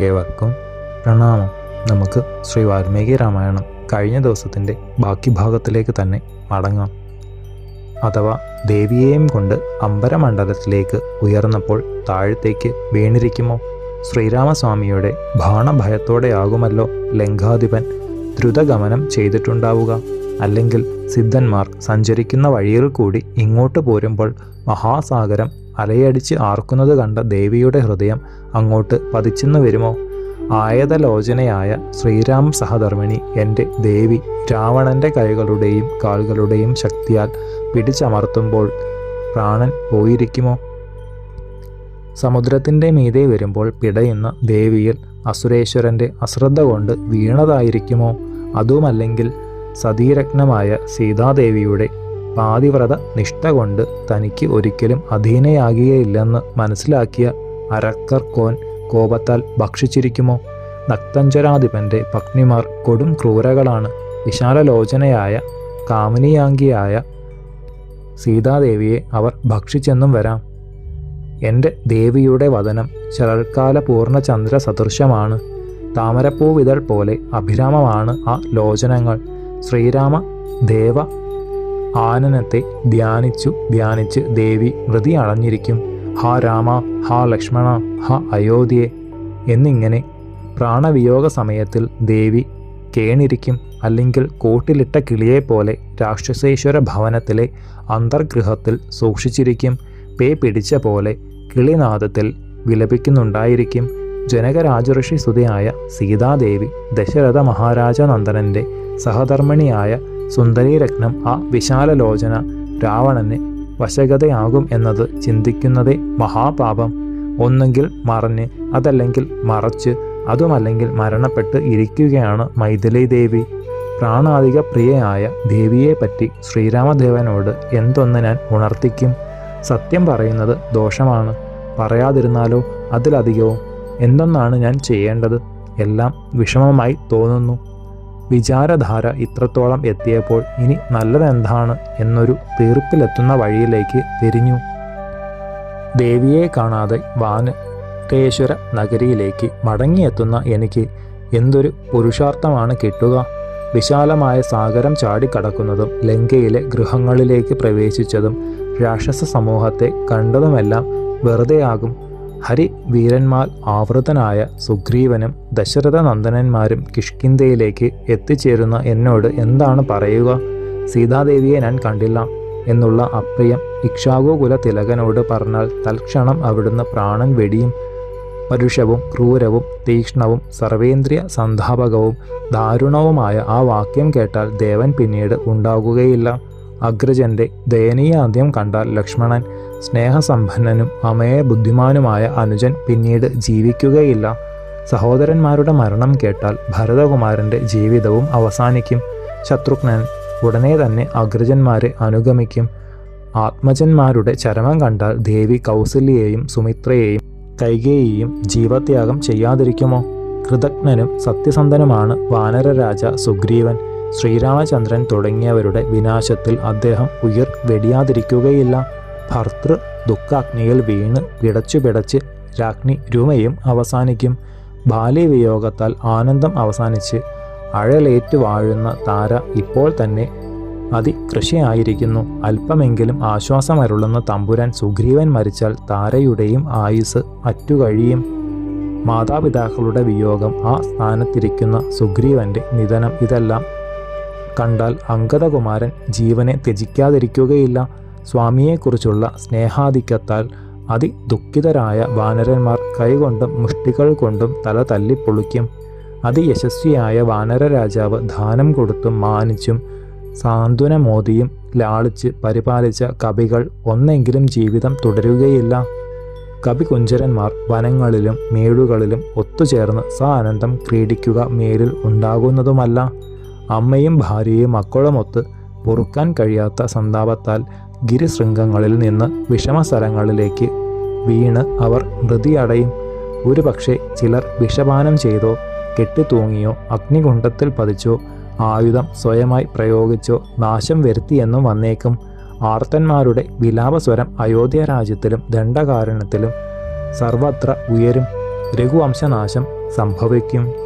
ഏവർക്കും പ്രണാമം. നമുക്ക് ശ്രീ വാൽമീകി രാമായണം കഴിഞ്ഞ ദിവസത്തിന്റെ ബാക്കി ഭാഗത്തിലേക്ക് തന്നെ മടങ്ങാം. അഥവാ ദേവിയെയും കൊണ്ട് അമ്പരമണ്ഡലത്തിലേക്ക് ഉയർന്നപ്പോൾ താഴത്തേക്ക് വീണിരിക്കുമോ? ശ്രീരാമസ്വാമിയുടെ ഭാണഭയത്തോടെയാകുമല്ലോ ലങ്കാധിപൻ ദ്രുതഗമനം ചെയ്തിട്ടുണ്ടാവുക. അല്ലെങ്കിൽ സിദ്ധന്മാർ സഞ്ചരിക്കുന്ന വഴിയിൽ കൂടി ഇങ്ങോട്ട് പോരുമ്പോൾ മഹാസാഗരം അലയടിച്ച് ആർക്കുന്നത് കണ്ട ദേവിയുടെ ഹൃദയം അങ്ങോട്ട് പതിച്ചെന്നു വരുമോ? ആയതലോചനയായ ശ്രീരാം സഹധർമ്മിണി എന്റെ ദേവി രാവണന്റെ കൈകളുടെയും കാലുകളുടെയും ശക്തിയാൽ പിടിച്ചമർത്തുമ്പോൾ പ്രാണൻ പോയിരിക്കുമോ? സമുദ്രത്തിന്റെ മീതെ വരുമ്പോൾ പിടയുന്ന ദേവിയിൽ അസുരേശ്വരന്റെ അശ്രദ്ധ കൊണ്ട് വീണതായിരിക്കുമോ? അതുമല്ലെങ്കിൽ സതീരത്നമായ സീതാദേവിയുടെ പാതിവ്രത നിഷ്ഠ കൊണ്ട് തനിക്ക് ഒരിക്കലും അധീനയാകുകയില്ലെന്ന് മനസ്സിലാക്കിയ അരക്കർക്കോൻ കോപത്താൽ ഭക്ഷിച്ചിരിക്കുമോ? നക്തഞ്ചരാധിപന്റെ പത്നിമാർ കൊടും ക്രൂരകളാണ്. വിശാലലോചനയായ കാമിനിയാംഗിയായ സീതാദേവിയെ അവർ ഭക്ഷിച്ചെന്നും വരാം. എന്റെ ദേവിയുടെ വദനം ശരൽക്കാല പൂർണചന്ദ്ര സദൃശമാണ് താമരപ്പൂവിതൾ പോലെ അഭിരാമമാണ് ആ ലോചനങ്ങൾ. ശ്രീരാമ ദേവ ആനനത്തെ ധ്യാനിച്ചു ധ്യാനിച്ച് ദേവി മൃതി അളഞ്ഞിരിക്കും ഹാ രാമ ഹാ ലക്ഷ്മണ ഹാ അയോധ്യ എന്നിങ്ങനെ പ്രാണവിയോഗ സമയത്തിൽ ദേവി കേണിരിക്കും. അല്ലെങ്കിൽ കൂട്ടിലിട്ട കിളിയെപ്പോലെ രാക്ഷസേശ്വര ഭവനത്തിലെ അന്തർഗൃഹത്തിൽ സൂക്ഷിച്ചിരിക്കും. പേ പിടിച്ച പോലെ കിളിനാദത്തിൽ വിലപിക്കുന്നുണ്ടായിരിക്കും. ജനകരാജഋഷി സുതയായ സീതാദേവി ദശരഥ മഹാരാജ നന്ദനന്റെ സഹധർമ്മിണിയായ സുന്ദരീരത്നം ആ വിശാലലോചന രാവണന് വശഗതയാകും എന്നത് ചിന്തിക്കുന്നതേ മഹാപാപം. ഒന്നെങ്കിൽ മറഞ്ഞ് അതല്ലെങ്കിൽ മറച്ച് അതുമല്ലെങ്കിൽ മരണപ്പെട്ട് ഇരിക്കുകയാണ് മൈഥിലി ദേവി പ്രാണാധിക പ്രിയയായ ദേവിയെപ്പറ്റി ശ്രീരാമദേവനോട് എന്തൊന്ന് ഞാൻ ഉണർത്തിക്കും? സത്യം പറയുന്നത് ദോഷമാണ്. പറയാതിരുന്നാലോ? അതിലധികവും. എന്തൊന്നാണ് ഞാൻ ചെയ്യേണ്ടത്? എല്ലാം വിഷമമായി തോന്നുന്നു. വിചാരധാര ഇത്രത്തോളം എത്തിയപ്പോൾ ഇനി നല്ലതെന്താണ് എന്നൊരു തീർപ്പിലെത്തുന്ന വഴിയിലേക്ക് തിരിഞ്ഞു. ദേവിയെ കാണാതെ വാനരേശ്വര നഗരിയിലേക്ക് മടങ്ങിയെത്തുന്ന എനിക്ക് എന്തൊരു പുരുഷാർത്ഥമാണ് കിട്ടുക. വിശാലമായ സാഗരം ചാടിക്കടക്കുന്നതും ലങ്കയിലെ ഗൃഹങ്ങളിലേക്ക് പ്രവേശിച്ചതും രാക്ഷസ സമൂഹത്തെ കണ്ടതുമെല്ലാം വെറുതെയാകും ഹരി വീരന്മാർ ആവൃതനായ സുഗ്രീവനും ദശരഥ നന്ദനന്മാരും കിഷ്കിന്തയിലേക്ക് എത്തിച്ചേരുന്ന എന്നോട് എന്താണ് പറയുക? സീതാദേവിയെ ഞാൻ കണ്ടില്ല എന്നുള്ള അപ്രിയം ഇക്ഷാഗോകുല തിലകനോട് പറഞ്ഞാൽ തൽക്ഷണം അവിടുന്ന് പ്രാണൻ വെടിയും പരുഷവും ക്രൂരവും തീക്ഷ്ണവും സർവേന്ദ്രിയ സന്താപകവും ദാരുണവുമായ ആ വാക്യം കേട്ടാൽ ദേവൻ പിന്നീട് ഉണ്ടാകുകയില്ല. അഗ്രജന്റെ ദയനീയാന്ത്യം കണ്ടാൽ ലക്ഷ്മണൻ സ്നേഹസമ്പന്നനും അമയ ബുദ്ധിമാനുമായ അനുജൻ പിന്നീട് ജീവിക്കുകയില്ല. സഹോദരന്മാരുടെ മരണം കേട്ടാൽ ഭരതകുമാരന്റെ ജീവിതവും അവസാനിക്കും. ശത്രുഘ്നൻ ഉടനെ തന്നെ അഗ്രജന്മാരെ അനുഗമിക്കും. ആത്മജന്മാരുടെ ചരമം കണ്ടാൽ ദേവി കൗസല്യയെയും സുമിത്രയെയും കൈകേയെയും ജീവത്യാഗം ചെയ്യാതിരിക്കുമോ? കൃതജ്ഞനും സത്യസന്ധനുമാണ് വാനരരാജ സുഗ്രീവൻ. ശ്രീരാമചന്ദ്രൻ തുടങ്ങിയവരുടെ വിനാശത്തിൽ അദ്ദേഹം ഉയർ വെടിയാതിരിക്കുകയില്ല. ഭർത്തൃ ദുഃഖാഗ്നിയിൽ വീണ് പിടച്ചു പിടച്ച് രാജ്ഞി രുമയും അവസാനിക്കും. ബാല്യവിയോഗത്താൽ ആനന്ദം അവസാനിച്ച് അഴലേറ്റു വാഴുന്ന താര ഇപ്പോൾ തന്നെ അതികൃഷിയായിരിക്കുന്നു. അല്പമെങ്കിലും ആശ്വാസമരുളുന്ന തമ്പുരാൻ സുഗ്രീവൻ മരിച്ചാൽ താരയുടെയും ആയുസ് അറ്റുകഴിയും മാതാപിതാക്കളുടെ വിയോഗം ആ സ്ഥാനത്തിരിക്കുന്ന സുഗ്രീവന്റെ നിധനം ഇതെല്ലാം കണ്ടാൽ അങ്കദകുമാരൻ ജീവനെ ത്യജിക്കാതിരിക്കുകയില്ല. സ്വാമിയെക്കുറിച്ചുള്ള സ്നേഹാധിക്യത്താൽ അതിദുഃഖിതരായ വാനരന്മാർ കൈകൊണ്ടും മുഷ്ടികൾ കൊണ്ടും തല തല്ലിപ്പൊളിക്കും. അതിയശസ്വിയായ വാനര രാജാവ് ദാനം കൊടുത്തും മാനിച്ചും സാന്ത്വനമോദിയും ലാളിച്ച് പരിപാലിച്ച കവികൾ ഒന്നെങ്കിലും ജീവിതം തുടരുകയില്ല. കവികുഞ്ചരന്മാർ വനങ്ങളിലും മേടുകളിലും ഒത്തുചേർന്ന് സാനന്ദം ക്രീഡിക്കുക മേലിൽ ഉണ്ടാകുന്നതുമല്ല. അമ്മയും ഭാര്യയും മക്കളുമൊത്ത് പൊറുക്കാൻ കഴിയാത്ത സന്താപത്താൽ ഗിരിശൃംഗങ്ങളിൽ നിന്ന് വിഷമസ്ഥലങ്ങളിലേക്ക് വീണ് അവർ മൃതിയടയും. ഒരുപക്ഷെ ചിലർ വിഷപാനം ചെയ്തോ കെട്ടിത്തൂങ്ങിയോ അഗ്നികുണ്ടത്തിൽ പതിച്ചോ ആയുധം സ്വയമായി പ്രയോഗിച്ചോ നാശം വരുത്തിയെന്നും വന്നേക്കും. ആർത്തന്മാരുടെ വിലാപസ്വരം അയോധ്യ രാജ്യത്തിലും ദണ്ഡകാരണത്തിലും സർവത്ര ഉയരും. രഘുവംശനാശം സംഭവിക്കും.